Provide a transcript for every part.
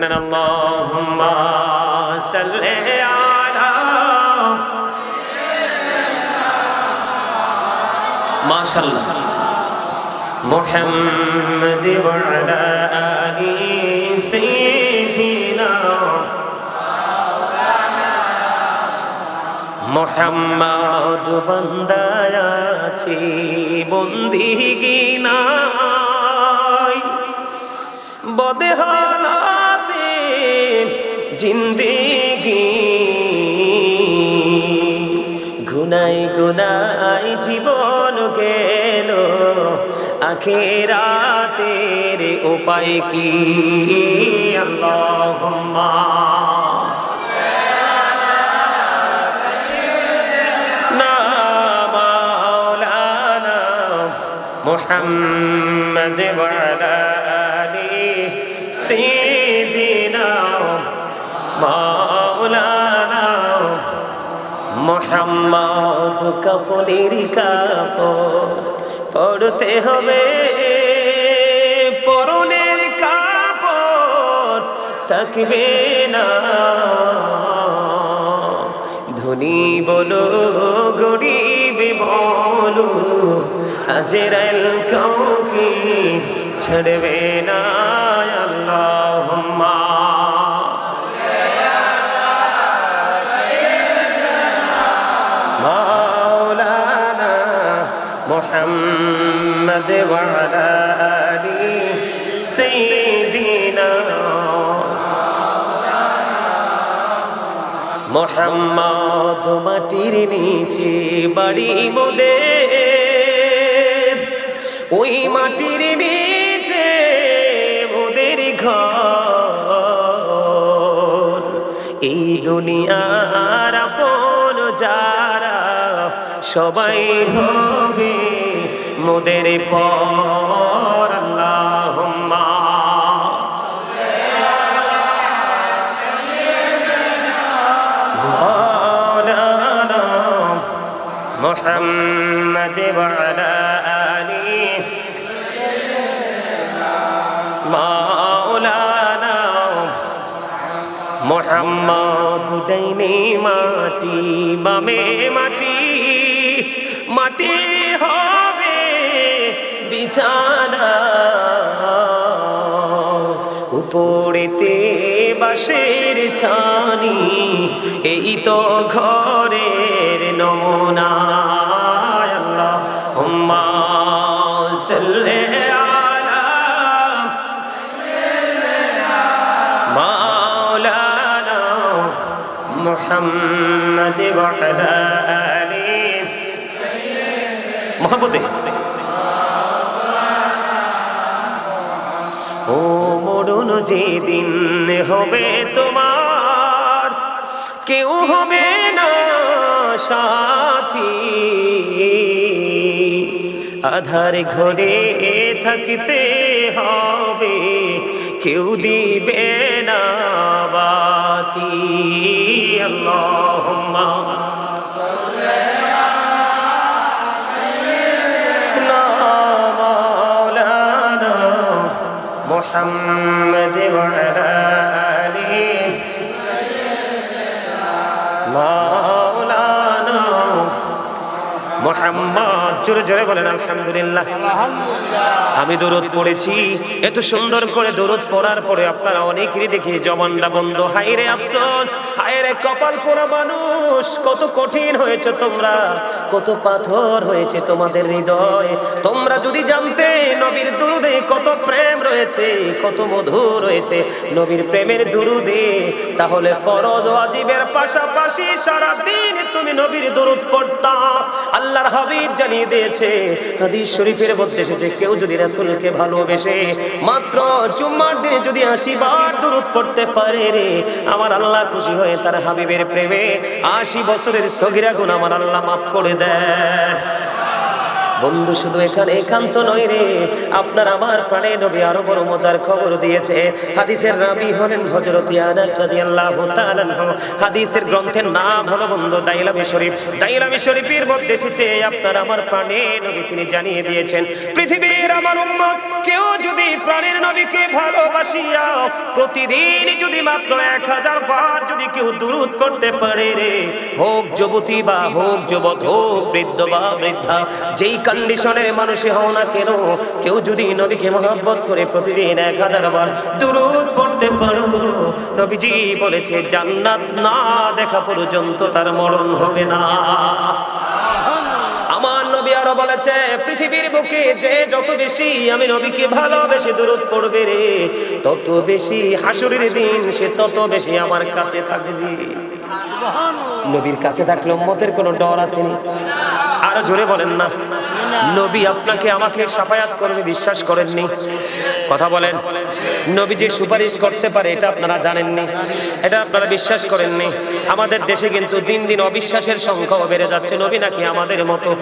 اللهم صل على ما شاء الله محمد وعلى آل سيدنا মোহাম্মদ বান্দায় আছি বন্দিগি নাই বদে হালাতে জিন্দেগি গুনাই গুনাই জীবন গেল আখেরাতের উপায় কি আল্লাহুম্মা না মাওলানা محمد وعلى آل سيدنا مولانا মোহাম্মদ কাপড়ের কাপড় পড়তে হবে পরনের কাপড় থাকবে না ধনী বলো গরিব বলো আজরাইল কাউকে ছেড়বে না আল্লাহ মাওলানা মোহাম্মদ মোহাম্মদ মাটির নিচে বাড়ি মোদের ওই মাটির দুনিয়ার আপন যারা সবাই হবে মোদের পর আল্লাহুম্মা مولانا محمد وعلى মোহাম্মদ ডাইনে মাটি, বামে মাটি মাটি হবে বিছানা। উপরেতে বাসের ছানি, এই তো ঘরের নমুনা। محمد وعلى آله محبته ও মরণ যেদিন হবে তোমার কেউ হবে না সাথী আধার ঘরে থাকতে হবে কেউ দিবে না বাতি আল্লাহুম্মা না মাওলানা محمد وعلى آله مولانا মোহাম্মদ জোরে জোরে বলেন আলহামদুলিল্লাহ আমি দরুদ পড়েছি এত সুন্দর করে দরুদ পড়ার পরে আপনারা অনেকেরই দেখি জবানটা বন্ধ হাইরে আফসোস হাইরে কপাল পোড়া মানুষ, কত কঠিন হয়েছে তোমরা, কত পাথর হয়েছে তোমাদের হৃদয়। তোমরা যদি জানতে নবীর দুরুদে কত প্রেম রয়েছে, কত মধু রয়েছে নবীর প্রেমের দুরুদে, তাহলে ফরজ ওয়াজিবের পাশাপাশি সারা দিন তুমি নবীর দুরুদ পড়তা। আল্লাহর হাবিব জানিয়ে দিয়েছে, হাদিস শরীফের মধ্যে এসেছে, কেউ যদি রাসূলকে ভালোবেসে মাত্র জুম্মার দিনে যদি আশি বার দুরুদ পড়তে পারে রে, আমার আল্লাহ খুশি হয়ে তার হাবিবের প্রেমে আশি বছরের সগিরা গুণ আমার আল্লাহ মাফ করে দেয়। বন্ধু, শুধু এখানে একান্ত নয় রে, আপনার আমার প্রাণে নবী আরও বড় মজার খবর দিয়েছে। হাদিসের রাবি হলেন হযরত আনাস রাদিয়াল্লাহু তাআলা। হাদিসের গ্রন্থের নাম হলো বন্ধু, দাইলামি শরীফ। দাইলামি শরীফের মধ্যে এসেছে, আপনার আমার প্রাণে নবী তিনি জানিয়ে দিয়েছেন, পৃথিবীর আমার উম্মত, কেউ যদি নবীকে ভালোবাসিয়া, প্রতিদিন যদি মাত্র এক হাজার বার যদি কেউ দুরুদ করতে পারে রে, হোক যুবতী বা হোক যুবক, হোক বৃদ্ধ বা বৃদ্ধা, যেই কন্ডিশনের মানুষই হও না কেন, কেউ যদি নবীকে মহাব্বত করে প্রতিদিন এক হাজার বার দুরুদ পড়তে পারো। নবীজি বলেছে, জান্নাত না দেখা পর্যন্ত তার মরণ হবে না। বলেছে পৃথিবীর বুকে যে যত বেশি আমি নবীকে ভালোবেসে দূরত পড়বে রে তত বেশি হাসুরের দিন সে তত বেশি আমার কাছে থাকবে। নবীর কাছে থাকলে মতের কোনো ডর আসেনি। আরও জোরে বলেন না। নবী আপনাকে আমাকে সাফায়াত করবে বিশ্বাস করেননি। কথা বলেন। নবী যে সুপারিশ করতে পারে এটা আপনারা জানেননি। এটা আপনারা বিশ্বাস করেননি। আমাদের দেশে কিন্তু দিন দিন অবিশ্বাসের সংখ্যাও বেড়ে যাচ্ছে। নবী নাকি আমাদের মতো?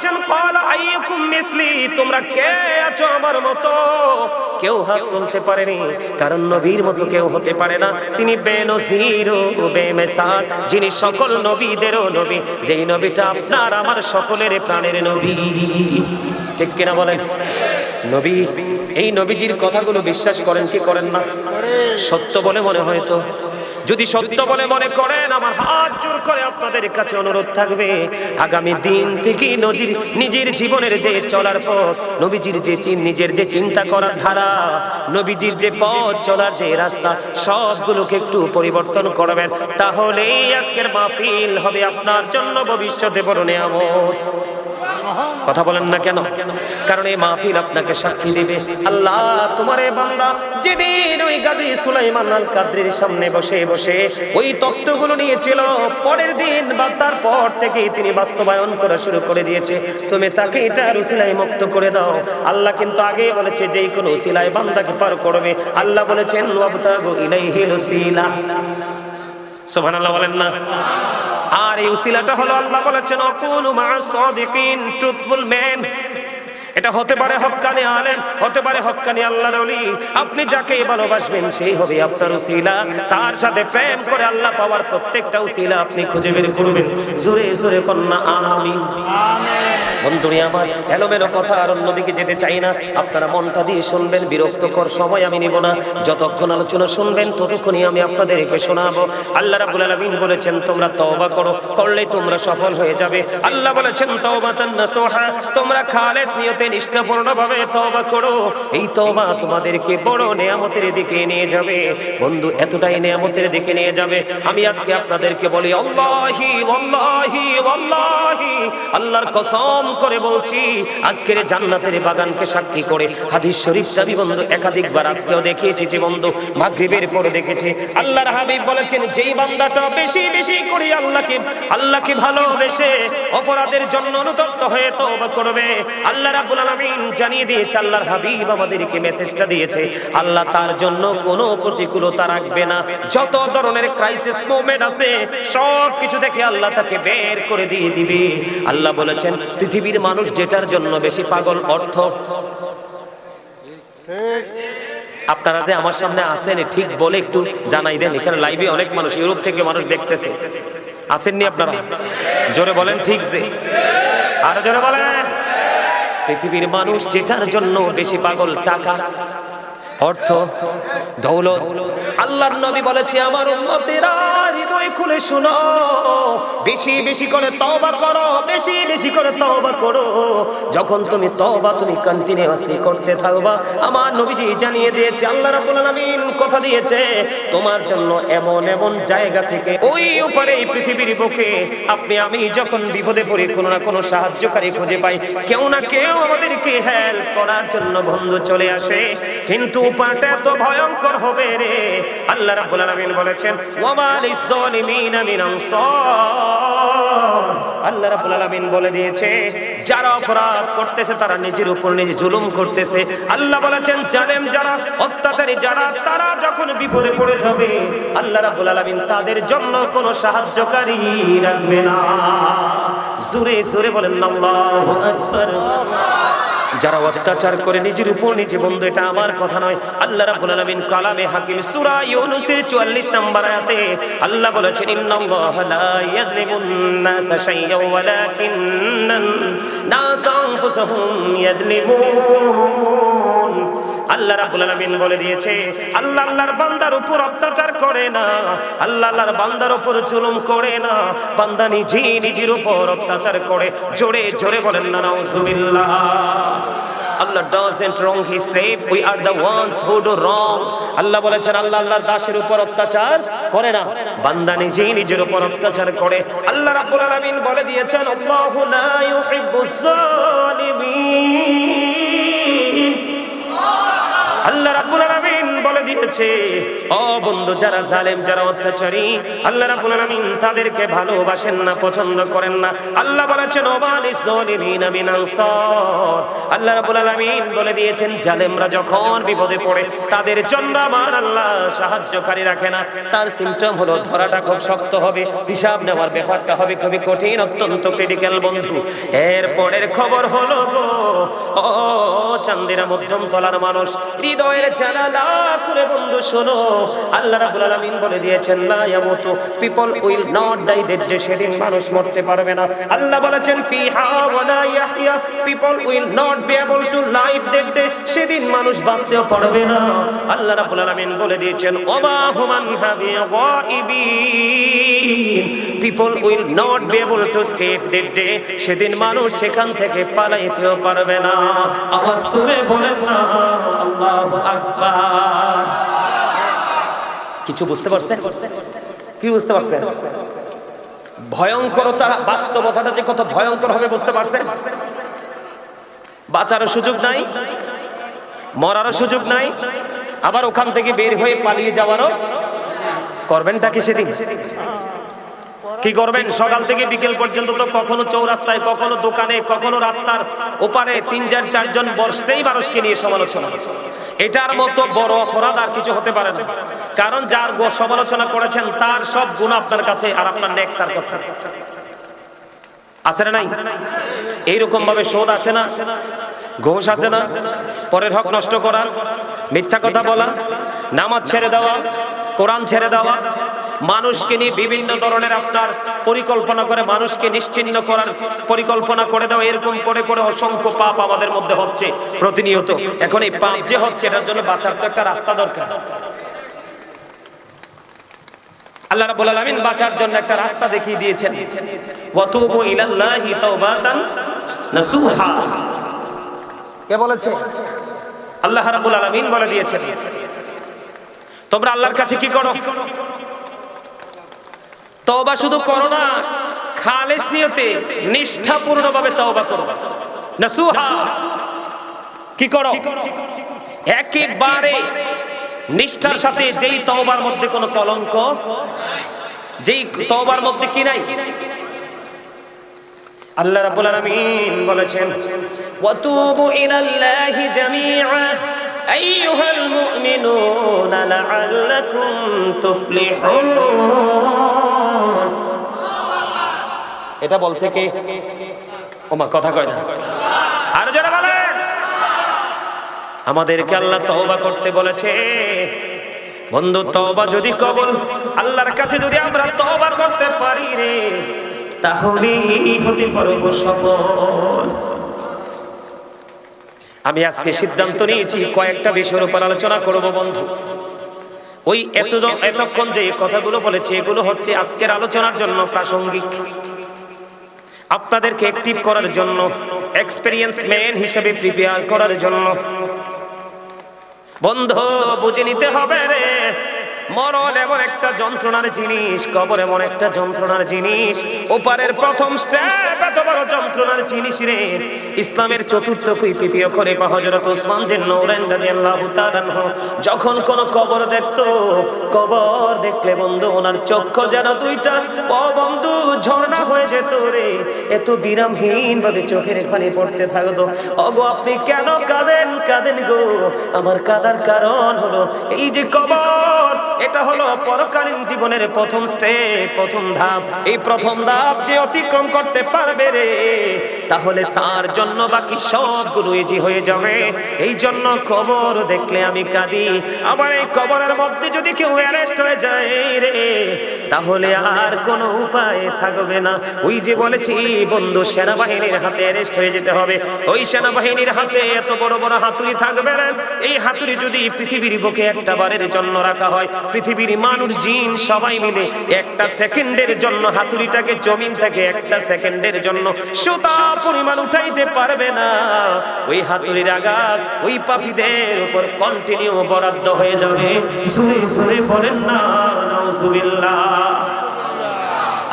বলেছেন তোমরা কে আছো আমার মতো? কেউ হাত তুলতে পারেনি, কারণ নবীর মতো কেউ হতে পারে না। তিনি যিনি সকল নবীদেরও নবী। যেই নবীটা আপনার, আমার সকলের প্রাণের নবী। ঠিক কিনা বলেন? নবী, এই নবীজির কথাগুলো বিশ্বাস করেন কি করেন না? সত্য বলে মনে হয় তো। যদি সত্য বলে মনে করেন, আমার হাত জোর করে আপনাদের কাছে অনুরোধ থাকবে। আগামী দিন থেকে নজির, নিজের জীবনের যে চলার পথ, নবীজির যে নিজের যে চিন্তা করার ধারা, নবীজির যে পথ চলার যে রাস্তা, সবগুলোকে একটু পরিবর্তন করবেন। তাহলেই আজকের মাহফিল হবে আপনার জন্য ভবিষ্যতে বড় নেয়ামত। কথা বলেন না কেন? কারণ এই মাহফিল আপনাকে সাক্ষী দিবে। আল্লাহ, তোমার বান্দা, যেদিন ওই গাজী সুলাইমান আল কাদ্রির সামনে বসে বসে ওই তত্ত্বগুলো নিয়েছিল, পরের দিন বা তারপর থেকেই তিনি বাস্তবায়ন করা শুরু করে দিয়েছে। তুমি তাকে এটা রুসিলাই মুক্ত করে দাও। আল্লাহ কিন্তু আগে বলেছে, যেই কোনো উসিলাই বান্দাকে পার করবে। আল্লাহ বলেছেন, ওয়াবতাগু ইলাইহিল উসিলা সুবহানাল্লাহ বলেন না? আর এই উসিলাটা হলো আল্লাহ বলেছেন অকুল মা সাদিকিন ট্রুথফুল ম্যান। এটা হতে পারে হক্কানি আলেম, হতে পারে হক্কানি আল্লাহর ওলি। আপনি যাকে ভালোবাসবেন, সেই হবে আপনার উসিলা। তার সাথে প্রেম করে আল্লাহ পাওয়ার প্রত্যেকটা উসিলা আপনি খুঁজে বের করবেন। জোরে জোরে কন্যা সময় আমি নিব যতক্ষণ আলোচনা শুনবেন, ততক্ষণই আমি আপনাদেরকে শোনাবো। আল্লাহ বলেছেন, তোমরা তওবা করো তোমরা সফল হয়ে যাবে। আল্লাহ বলেছেন তোমরা খালেস নিয়তে নিষ্ঠাপূর্ণভাবে তওবা করো, এই তওবা তোমাদেরকে বড় নেয়ামতের দিকে নিয়ে যাবে। বন্ধু, এতটাই নেয়ামতের দিকে নিয়ে যাবে। আমি আজকে আপনাদেরকে বলি, আল্লাহি ওয়াল্লাহি ওয়াল্লাহি আল্লাহর কসম করে বলছি, আজকের জান্নাতের বাগানকে সাক্ষী করে হাদিস শরীফ চাবি বন্ধু একাধিকবার আজকেও দেখে এসেছি বন্ধু, মাগরিবের পরে দেখেছি, আল্লাহর হাবিব বলেছেন, যেই বান্দাটা বেশি বেশি করে আল্লাহকে আল্লাহকে ভালোবেসে অপরাধের জন্য অনুতপ্ত হয়ে তওবা করবে, আল্লাহ আলামিন জানিয়ে দিয়েছে, আল্লাহর হাবিব আমাদেরকে মেসেজটা দিয়েছে। আল্লাহ তার জন্য কোনো প্রতিকূলতা রাখবে না। যত ধরনের ক্রাইসিস আছে, সব কিছু আল্লাহ তাকে বের করে দিয়ে দিবে। আল্লাহ বলেছেন, পৃথিবীর মানুষ যেটার জন্য বেশি পাগল, অর্থ। আপনারা যে আমার সামনে আসেন, ঠিক বলে একটু জানাই দেন। এখানে লাইভে অনেক মানুষ, ইউরোপ থেকে মানুষ দেখতেছে। আসেননি আপনারা? জোরে বলেন, ঠিক যে। আরও জোরে বলেন। পৃথিবীর মানুষ যেটার জন্য বেশি পাগল টাকা। অর্থ দৌলত। আল্লাহর নবী বলেছে আমার উম্মতেরা হৃদয় খুলে শুনো। বেশি বেশি করে তওবা করো, বেশি বেশি করে তওবা করো। যখন তুমি তওবা, তুমি কন্টিনিউয়াসলি করতে থাকবা। আমার নবীজি জানিয়ে দিয়েছে, আল্লাহ রাব্বুল আলামিন কথা দিয়েছে, তোমার জন্য এমন এমন জায়গা থেকে ওই উপরে এই পৃথিবীর বুকে আপনি আমি যখন বিপদে পড়ি, কোনো না কোনো সাহায্যকারী খুঁজে পাই। কেউ না কেউ আমাদেরকে হেল্প করার জন্য বন্ধু চলে আসে। কিন্তু উপাটা এত ভয়ঙ্কর হবে রে। আল্লাহ রাব্বুল আলামিন বলেছেন ওয়ামালিস জালিমিনা মিন আনসার আল্লাহ রাব্বুল আলামিন বলে দিয়েছে, যারা অপরাধ করতেছে তারা নিজের উপর নিজে জুলুম করতেছে। আল্লাহ বলেছেন, জালেম যারা, অত্যাচারী যারা, তারা যখন বিপদে পড়ে যাবে, আল্লাহ রাব্বুল আলামিন তাদের জন্য কোনো সাহায্যকারী রাখবে না। জোরে জোরে বলেন, আল্লাহু আকবার। যারা অত্যাচার করে নিজের উপর নিজে বন্ধু, এটা আমার কথা নয়। আল্লাহ রাব্বুল আলামিন কালামে হাকিম সূরা ইউনূসের 44 নম্বর আয়াতে আল্লাহ বলেছেন, ইন্নাল্লাহা লা ইয়াযলিমুন নাস ওয়ালাকিন্নান ইয়াযলিমুন। আল্লাহ রাব্বুল আলামিন বলে দিয়েছে, আল্লাহ আল্লাহর বান্দার উপর অত্যাচার করে না, আল্লাহ আল্লাহর বান্দার উপর জুলুম করে না, বান্দা নিজে নিজের উপর অত্যাচার করে। জোরে জোরে বলেন না নাউজুবিল্লাহ। আল্লাহ doesn't wrong his slave we are the ones who do wrong আল্লাহ বলেছেন, আল্লাহ আল্লাহর দাসের উপর অত্যাচার করে না, বান্দা নিজে নিজের উপর অত্যাচার করে। আল্লাহ রাব্বুল আলামিন বলে দিয়েছেন, আল্লাহু লা ইউহিব্বুজ জালিমিন। আল্লাহ রাব্বুল আলামিন বলে দিয়েছে। ও বন্ধু, যারা জালেম, যারা অত্যাচারী, আল্লাহ রাব্বুল আলামিন তাদেরকে ভালোবাসেন না, পছন্দ করেন না। আল্লাহ বলেছেন, ও মালিস জালিমিন মিন আনসার। আল্লাহ রাব্বুল আলামিন বলে দিয়েছেন, জালেমরা যখন বিপদে পড়ে, তাদের জন্য আমার আল্লাহ সাহায্যকারী রাখে না। তার সিমটম হলো ধরাটা খুব শক্ত হবে, হিসাব নেওয়ার ব্যাপারটা হবে খুবই কঠিন, অত্যন্ত ক্রিটিক্যাল বন্ধু। এর পরের খবর হলো গো, ও চান্দিরা মধ্যম তলার মানুষ, হৃদয়ের জানালা খুলে বন্ধু, শোনো। আল্লাহ রাব্বুল আলামিন বলে দিয়েছেন, লা ইয়ামুতু। People will not die that day সেদিন মানুষ মরতে পারবে না। আল্লাহ বলেছেন, ফিহা ওয়ালা ইয়াহইয়া। People will not be able to life that day সেদিন মানুষ বাঁচতেও পারবে না। আল্লাহ রাব্বুল আলামিন বলে দিয়েছেন ওমা হুমান হাবি গাইবিন। People will not be able to escape that day সেদিন মানুষ সেখান থেকে পালাইতেও পারবে না। আওয়াজ তুলে বলেন না, আল্লাহু আকবার। কিছু বুঝতে পারছেন? কি বুঝতে পারছেন? ভয়ঙ্করতা, বাস্তবতাটা যে কত ভয়ঙ্কর হবে বুঝতে পারছেন? বাঁচারও সুযোগ নাই, মরারও সুযোগ নাই, আবার ওখান থেকে বের হয়ে পালিয়ে যাওয়ারও করবেনটা কি সেদিন? কি করবেন? সকাল থেকে বিকেল পর্যন্ত তো কখনো চৌরাস্তায়, কখনো দোকানে, কখনো রাস্তার ওপারে তিন চার, চারজন বসতেই মানুষকে নিয়ে সমালোচনা এটার মতো বড় অপরাধ আর কিছু হতে পারে না। কারণ যার সমালোচনা করেছেন, তার সব গুণ আপনার কাছে আর আপনার নেক তার কাছে। আছে না নাই? এইরকম ভাবে শোধ আসে না। ঘোষ আসে না। পরের হক নষ্ট করা, মিথ্যা কথা বলা, নামাজ ছেড়ে দেওয়া, কোরআন ছেড়ে দেওয়া মানুষকে নিয়ে বিভিন্ন ধরনের আপনার পরিকল্পনা করে মানুষকে নিশ্চিন্ন করার পরিকল্পনা করে দেওয়া এরকম করে করে অসংখ্য পাপ আমাদের মধ্যে হচ্ছে প্রতিনিয়ত। এখন এই পাপ যে হচ্ছে এটার জন্য বাঁচার তো একটা রাস্তা দরকার। আল্লাহ রাব্বুল আলামিন বাঁচার জন্য একটা রাস্তা দেখিয়ে দিয়েছেন। ওয়াতুবু ইলাল্লাহি তাওবাতান নাসুহা। কে বলেছে? আল্লাহ রাব্বুল আলামিন বলে দিয়েছেন। তোমরা আল্লাহর কাছে কি করো? তওবা শুধু করো না, খালেস নিয়তে নিষ্ঠাপূর্ণভাবে তওবা করো। নাসুহা, কি করো? একেবারে নিষ্ঠার সাথে যেই তওবার মধ্যে কোনো কলঙ্ক যেই তওবার মধ্যে কি নাই? আল্লাহ রাব্বুল আলামিন বলেছেন, ওয়াতুবু ইলাল্লাহি জামিআ, আইয়ুহাল মুমিনুনা লাআল্লাকুম তুফলিহুন। এটা বলছে কে? ওমা, কথা কয় না। আর যারা বলেন। আমাদেরকে আল্লাহ তওবা করতে বলেছে। বন্ধু, তওবা যদি কবল, আল্লাহর কাছে যদি আমরা তওবা করতে পারি রে, তাহলেই হতে পারব সফল। আমি আজকে সিদ্ধান্ত নিয়েছি, কয়েকটা বিষয়ের উপর আলোচনা করব বন্ধু। ওই এত এতক্ষণ যে কথাগুলো বলেছে, এগুলো হচ্ছে আজকের আলোচনার জন্য প্রাসঙ্গিক। আপনাদেরকে অ্যাক্টিভ করার জন্য এক্সপেরিয়েন্স ম্যান হিসেবে প্রিপেয়ার করার জন্য। বন্ধ, বুঝে নিতে হবে রে। মরণ এমন একটা যন্ত্রণার জিনিস, কবর এমন একটা যন্ত্রণার জিনিস। ওপারের প্রথম স্টেপ এত বড় যন্ত্রণার জিনিস রে। ইসলামের চতুর্থ কুই তৃতীয় করে হযরত ওসমান যে নৌরেন রাদিয়াল্লাহু যখন কোন কবর দেখতো, কবর দেখলে বন্ধু ওনার চক্ষু যেন দুইটা ও বন্ধু ঝর্ণা হয়ে যেত রে। এত বিরামহীন ভাবে চোখের পানি পড়তে থাকতো। অগো, আপনি কেন কাঁদেন? কাঁদেন গো। আমার কাদার কারণ হলো এই যে কবর এটা হলো পরকালীন জীবনের প্রথম স্টেপ প্রথম ধাপ। এই প্রথম ধাপ যে অতিক্রম করতে পারবে রে, তাহলে তার জন্য বাকি সবগুলো ইজি হয়ে যাবে। এই জন্য কবর দেখলে আমি কাঁদি। আবার এই কবরের মধ্যে যদি কেউ অ্যারেস্ট হয়ে যায় রে, তাহলে আর কোনো উপায় থাকবে না। ওই যে বলেছি, বন্ধু, সেনাবাহিনীর হাতে অ্যারেস্ট হয়ে যেতে হবে। ওই সেনাবাহিনীর হাতে এত বড় বড় হাতুড়ি থাকবে না। এই হাতুড়ি যদি পৃথিবীর বুকে একটা বারের জন্য রাখা হয় পৃথিবীর মানুষ, জিন সবাই মিলে একটা সেকেন্ডের জন্য হাতুড়িটাকে, জমিন থেকে একটা সেকেন্ডের জন্য সুতা পরিমাণ উঠাইতে পারবে না। ওই হাতুড়ির আঘাত ওই পাখিদের উপর কন্টিনিউ বরাদ্দ হয়ে যাবে। শুনে শুনে বলেন না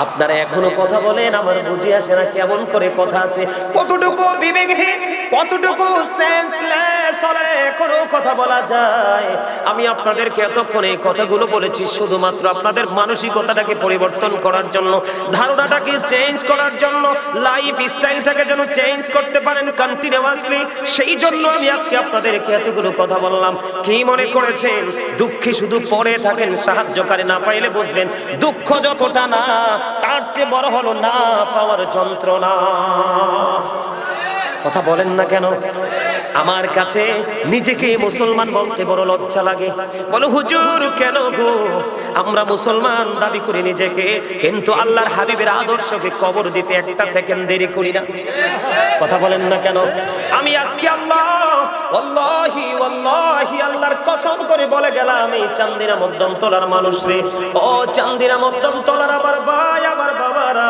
আপনারা এখনও কথা বলেন, আমার বুঝে আসে না কেমন করে কথা আছে। কতটুকু বিবেকহীন? কতটুকু সেন্সলেস হলে এখনও কথা বলা যায়। আমি আপনাদেরকে এতক্ষণ এই কথাগুলো বলেছি, শুধুমাত্র আপনাদের মানসিকতাটাকে পরিবর্তন করার জন্য, ধারণাটাকে চেঞ্জ করার জন্য লাইফ স্টাইলটাকে যেন চেঞ্জ করতে পারেন কন্টিনিউয়াসলি সেই জন্য আমি আজকে আপনাদেরকে এতগুলো কথা বললাম। কি মনে করেছেন? দুঃখে শুধু পরে থাকেন, সাহায্যকারী না পাইলে বুঝবেন, দুঃখ যতটা না, তার চেয়ে বড় হলো না পাওয়ার যন্ত্রণা। কথা বলেন না কেন? আমার কাছে নিজেকে মুসলমান বলতে বড় লজ্জা লাগে। বলো, হুজুর, কেন গো? আমরা মুসলমান, দাবি করি নিজেকে, কিন্তু আল্লাহর হাবিবের আদর্শকে কবর দিতে একটা সেকেন্ড দেরি করি না। কথা বলেন না কেন? আমি আজকে আল্লাহ, ওয়াল্লাহি ওয়াল্লাহি, আল্লাহর কসম করে বলে গেলাম, এই চান্দিনা মধ্যম তলার মানুষ রে। ও চান্দিনা মধ্যম তলার আমার ভাই, আমার বাবারা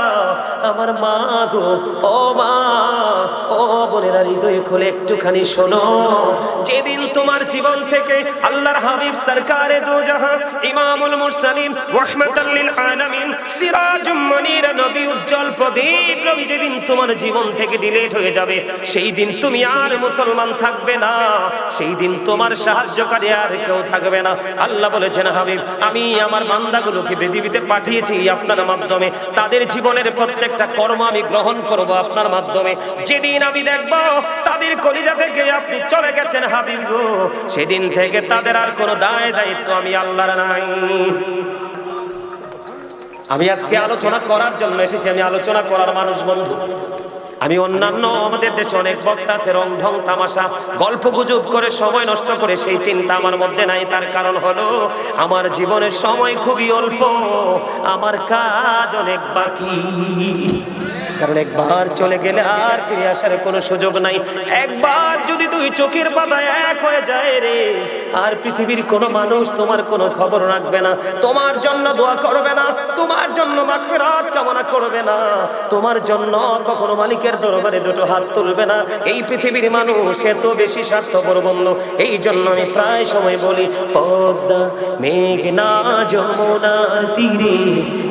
আমার মা গো, ও মা, ও বোনেরা, হৃদয় খুলে একটুখানি শোনো। যেদিন তোমার জীবন থেকে আল্লাহর হাবিব সরকারে দো জাহান ইমামুল মুরসালিন, রাহমাতাল আলামিন, সিরাজুম মুনির, নবী উজ্জ্বল প্রদীপ নবী যেদিন তোমার জীবন থেকে ডিলিট হয়ে যাবে, সেই দিন তুমি আর মুসলমান থাকবে না। সেই দিন তোমার সাহায্যকারী আর কেউ থাকবে না। আল্লাহ বলেছেন, হাবিব, আমি আমার বান্দাগুলোকে পৃথিবীতে পাঠিয়েছি আপনার মাধ্যমে। তাদের জীবনের প্রত্যেকটা কর্ম আমি গ্রহণ করব আপনার মাধ্যমে। যেদিন আমি দেখব তাদের কলিজা থেকে আপনি চলে গেছেন হাবিব সেদিন থেকে তাদের আর কোনো দায় দায়িত্ব আমি আল্লাহর নাই। আমি আজকে আলোচনা করার জন্য এসেছি, আমি আলোচনা করার মানুষ বন্ধু। আমি অন্যান্য আমাদের দেশে অনেক বক্তা রং ঢং তামাশা, গল্প গুজব করে, সময় নষ্ট করে, সেই চিন্তা আমার মধ্যে নাই, তার কারণ হলো আমার জীবনের সময় খুবই অল্প, আমার কাজ অনেক বাকি। কারণ একবার চলে গেলে আর ফিরে আসার কোনো সুযোগ নাই। একবার যদি তুই চোখের পাতায় এক হয়ে যায় রে, আর পৃথিবীর কোনো মানুষ তোমার কোনো খবর রাখবে না, তোমার জন্য দোয়া করবে না, তোমার জন্য মাগফিরাত কামনা করবে না, তোমার জন্য কখনো মালিকের দরবারে দুটো হাত তুলবে না। এই পৃথিবীর মানুষ এত বেশি স্বার্থপর বন্ধু, এই জন্য আমি প্রায় সময় বলি, পদ্মা, মেঘনা, যমুনার তীরে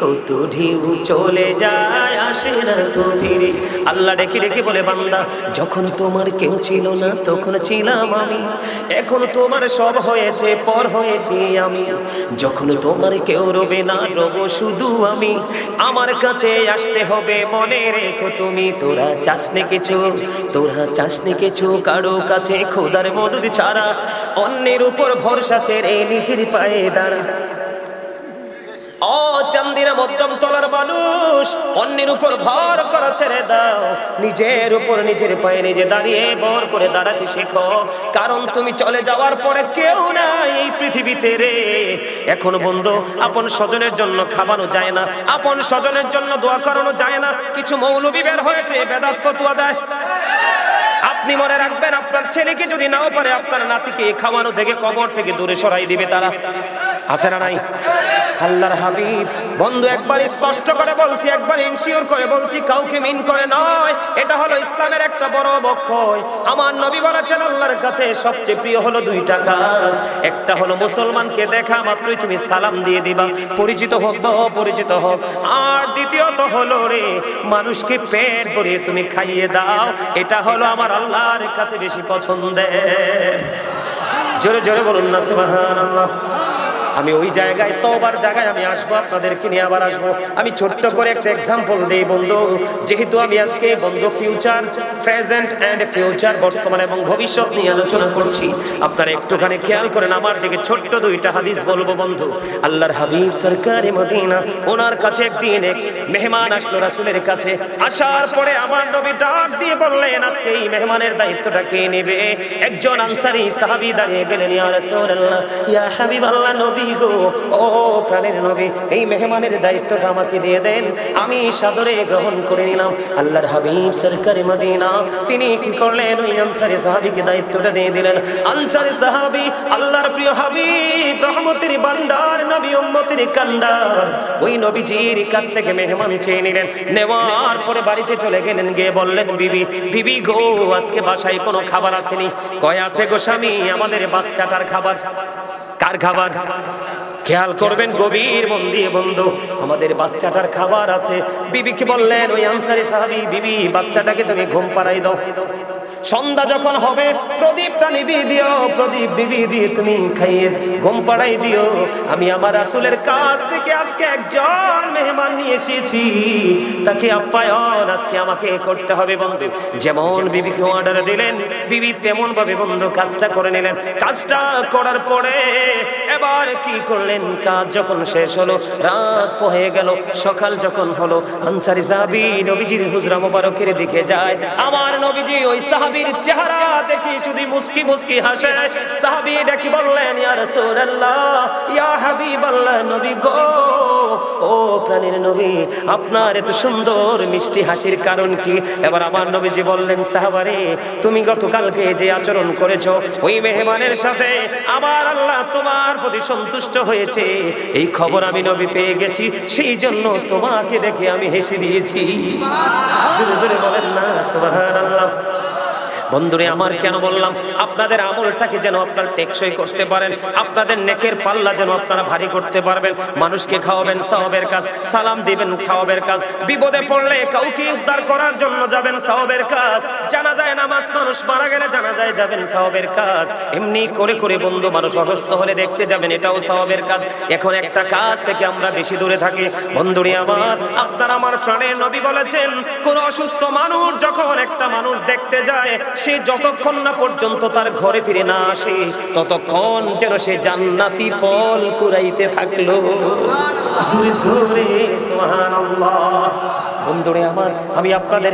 কত ঢেউ চলে যায় আসে না তো ফিরে আল্লাহ ডেকে ডেকে বলে, বান্দা, যখন তোমার কেউ ছিল না, তখন ছিলাম আমি। এখন তোমার সব হয়েছে, পর হয়েছি আমি। যখন তোমার কেউ রবে না, রব শুধু আমি। আমার কাছে আসতে হবে, মনে রেখো তুমি, তোরা চাসনে কিছু। তোরা চাসনে কিছু, কারও কাছে খোদার মদুদ ছাড়া। অন্যের উপর ভরসা ছেড়ে নিজের পায়ে দাঁড়া। ও চান্দিরা মধ্যম তলার মানুষ, অন্যের উপর ভর করা ছেড়ে দাও। নিজের উপর নিজের পায়ে নিজে দাঁড়িয়ে ভর করে দাঁড়াতে শেখো। কারণ তুমি চলে যাওয়ার পরে কেউ নাই এই পৃথিবীতে রে। এখন বন্ধু, আপন স্বজনের জন্য খাবানো যায় না। আপন স্বজনের জন্য দোয়া করানো যায় না। কিছু মৌলবি বের হয়েছে, বেদাত ফতুয়া দেয়। আপনি মনে রাখবেন আপনার ছেলেকে যদি নাও পারে, আপনার নাতিকে খাওয়ানো থেকে কবর থেকে দূরে সরাই দিবে তারা। আছে না নাই? আল্লাহর হাবিব, বন্ধু একবার স্পষ্ট করে বলছি, একবার ইনশিওর করে বলছি, কাউকে মিন করে নয়। এটা হলো ইসলামের একটা বড় বক্ষয় আমার নবী বলেছেন, আল্লাহর কাছে সবচেয়ে প্রিয় হলো দুইটা কাজ। একটা হলো মুসলমানকে দেখা মাত্রই তুমি সালাম দিয়ে দিবা। পরিচিত হোক বা অপরিচিত হোক। আর দ্বিতীয়ত হলো রে, মানুষকে পেট ভরিয়ে তুমি খাইয়ে দাও। এটা হলো আমার আল্লাহর কাছে বেশি পছন্দের। জোরে জোরে বলুন না, সুবহানাল্লাহ। আমি ওই জায়গায় তোবার জায়গায় আমি আসব, আপনাদেরকে নিয়ে আবার আসব। আমি ছোট্ট করে একটা এক্সাম্পল দিই বন্ধু। যেহেতু আমি আজকে বন্ধু ফিউচার প্রেজেন্ট এন্ড ফিউচার বর্তমান এবং ভবিষ্যৎ নিয়ে আলোচনা করছি। আপনারা একটুখানি খেয়াল করেন, আমার দিকে ছোট্ট দুইটা হাদিস বলব বন্ধু। আল্লাহর হাবিব সরকারে মদিনা, ওনার কাছে একদিন এক মেহমান আসলো রাসূলের কাছে। আসার পরে আমার নবী ডাক দিয়ে বললেন, আজকে এই মেহমানের দায়িত্বটা কে নেবে? একজন আনসারী সাহাবী দাঁড়িয়ে গেলেন, ইয়া রাসূলুল্লাহ, ইয়া হাবিবাল্লাহ, নবী গো। ও প্রাণের নবী, এই মেহমানের দায়িত্বটা আমাকে দিয়ে দেন। আমি সাদরে গ্রহণ করে নিলাম। আল্লাহর হাবিব সরকারি মদিনা। তিনি কি করলেন? ওই আনসারী সাহাবীকে দায়িত্বটা দিয়ে দিলেন। আনসারী সাহাবী, আল্লাহর প্রিয় হাবিব, রহমতের বান্দার নবী, উম্মতের ওই নবীজির কাছ থেকে মেহমান চেয়ে নিলেন। নেওয়ার পরে বাড়িতে চলে গেলেন। গিয়ে বললেন, বিবি বিবি গো, আজকে বাসায় কোনো খাবার আসেনি। কয়, আছে গো স্বামী, আমাদের বাচ্চাটার খাবার। কার খাবার। খেয়াল করবেন, গভীর মন দিয়ে বন্ধু, আমাদের বাচ্চাটার খাবার আছে। বিবিকে বললেন, ওই আনসারে সাহাবি, বিবি, বাচ্চাটাকে তুমি ঘুম পাড়াই দাও। সন্ধ্যা যখন হবে প্রদীপটা নিবি দিও, প্রদীপ বিবি দিয়ে তুমি খাইয়ে ঘুম পাড়াই দিও। আমি আমার আসলের কাছ থেকে আজকে একজন মেহমান নিয়ে এসেছি। তাকে আপ্যায়ন আজকে আমাকে করতে হবে বন্ধু। যেমন বিবিকে অর্ডার দিলেন, বিবি তেমন ভাবে বন্ধু কাজটা করে নিলেন। কাজটা করার পরে এবার কি করলেন? কাজ যখন শেষ হলো, রাত হয়ে গেল, সকাল যখন হলো, আনসারি সাহাবি নবীজির হুজরা মোবারকের দিকে যায়। আমার নবীজি ওই সাহাবীর চেহারা দেখি শুধু মুস্কি মুস্কি হাসে। সাহাবী ডেকে বললেন, ইয়া রাসূলুল্লাহ, ইয়া হাবিবাল্লাহ, নবী গো, ও প্রাণের নবী, আপনার এত সুন্দর মিষ্টি হাসির কারণ কি? এবার আমার নবীজি বললেন, সাহাবারে, তুমি গতকালকে যে আচরণ করেছ, ওই মেহমানের সাথে আমার আল্লাহ তোমার প্রতি সন্তুষ্ট হয়েছে। এই খবর আমি নবী পেয়ে গেছি, সেই জন্য তোমাকে দেখে আমি হেসে দিয়েছি। জোরে জোরে বলেন না সুবহানাল্লাহ। বন্ধুরে, আমার কেন বললাম? আপনাদের আমলটাকে যেন আপনারা টেকসই করতে পারেন, আপনাদের নেকের পাল্লা যেন আপনারা ভারী করতে পারবেন। মানুষকে খাওয়াবেন সাহাবের কাজ, সালাম দিবেন সাহাবের কাজ। বিপদে পড়লে কাউকে উদ্ধার করার জন্য যাবেন সাহাবের কাজ। জানা যায় নামাজ মানুষ মারা গেলে জানা যায় যাবেন সাহাবের কাজ। এমনি করে করে বন্ধু মানুষ অসুস্থ হলে দেখতে যাবেন এটাও সাহাবের কাজ। এখন একটা কাজ থেকে আমরা বেশি দূরে থাকি। বন্ধুরে আমার, আপনার আমার প্রাণের নবী বলেছেন, কোন অসুস্থ মানুষ যখন একটা মানুষ দেখতে যায় সে যতক্ষণ না পর্যন্ত তার ঘরে ফিরে না আসে ততক্ষণ যেন সে জান্নাতি ফল কুড়াইতে থাকল। বন্ধুরে আমার আমি আপনাদের